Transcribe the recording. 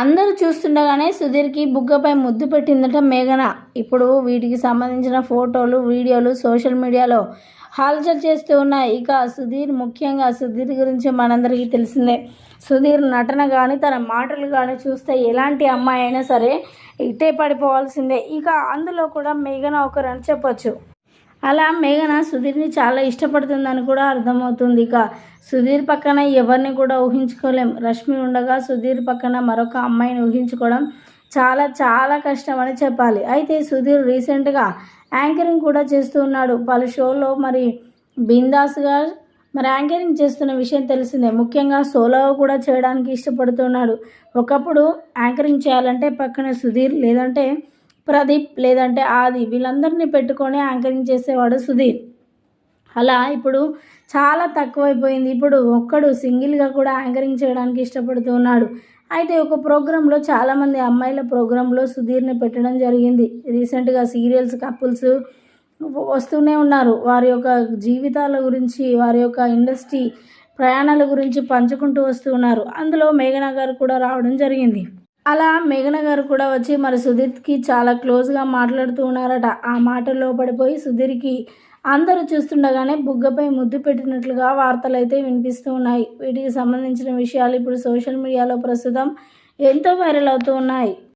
అందరూ చూస్తుండగానే సుధీర్కి బుగ్గపై ముద్దు పెట్టిందట మేఘన. ఇప్పుడు వీటికి సంబంధించిన ఫోటోలు వీడియోలు సోషల్ మీడియాలో హల్చల్ చేస్తూ ఉన్నాయి. ఇక సుధీర్ ముఖ్యంగా సుధీర్ గురించి మనందరికీ తెలిసిందే. సుధీర్ నటన కానీ తన మాటలు కానీ చూస్తే ఎలాంటి అమ్మాయి అయినా సరే ఇట్టే పడిపోవాల్సిందే. ఇక అందులో కూడా మేఘన ఒకరని చెప్పొచ్చు. అలా మేఘన సుధీర్ని చాలా ఇష్టపడుతుందని కూడా అర్థమవుతుంది ఇక. సుధీర్ పక్కన ఎవరిని కూడా ఊహించుకోలేం. రష్మి ఉండగా సుధీర్ పక్కన మరొక అమ్మాయిని ఊహించుకోవడం చాలా చాలా కష్టం అని చెప్పాలి. అయితే సుధీర్ రీసెంట్గా యాంకరింగ్ కూడా చేస్తూ ఉన్నాడు. పలు షోలో మరి బిందాస్గా మరి యాంకరింగ్ చేస్తున్న విషయం తెలిసిందే. ముఖ్యంగా సోలో కూడా చేయడానికి ఇష్టపడుతున్నాడు. ఒకప్పుడు యాంకరింగ్ చేయాలంటే పక్కన సుధీర్ లేదంటే ప్రదీప్ లేదంటే ఆది వీళ్ళందరినీ పెట్టుకొని యాంకరింగ్ చేసేవాడు సుధీర్. అలా ఇప్పుడు చాలా తక్కువైపోయింది. ఇప్పుడు ఒక్కడు సింగిల్గా కూడా యాంకరింగ్ చేయడానికి ఇష్టపడుతూ ఉన్నాడు. అయితే ఒక ప్రోగ్రాంలో చాలామంది అమ్మాయిల ప్రోగ్రాంలో సుధీర్ని పెట్టడం జరిగింది. రీసెంట్గా సీరియల్స్ కపుల్స్ వస్తూనే ఉన్నారు. వారి యొక్క జీవితాల గురించి వారి యొక్క ఇండస్ట్రీ ప్రయాణాల గురించి పంచుకుంటూ వస్తూ ఉన్నారు. అందులో మేఘనా గారు కూడా రావడం జరిగింది. అలా మేఘన గారు కూడా వచ్చి మరి సుధీర్కి చాలా క్లోజ్గా మాట్లాడుతూ ఉన్నారట. ఆ మాటల్లో పడిపోయి సుధీర్కి అందరూ చూస్తుండగానే బుగ్గపై ముద్దు పెట్టినట్లుగా వార్తలు అయితే వినిపిస్తూ ఉన్నాయి. వీటికి సంబంధించిన విషయాలు ఇప్పుడు సోషల్ మీడియాలో ప్రస్తుతం ఎంతో వైరల్ అవుతూ ఉన్నాయి.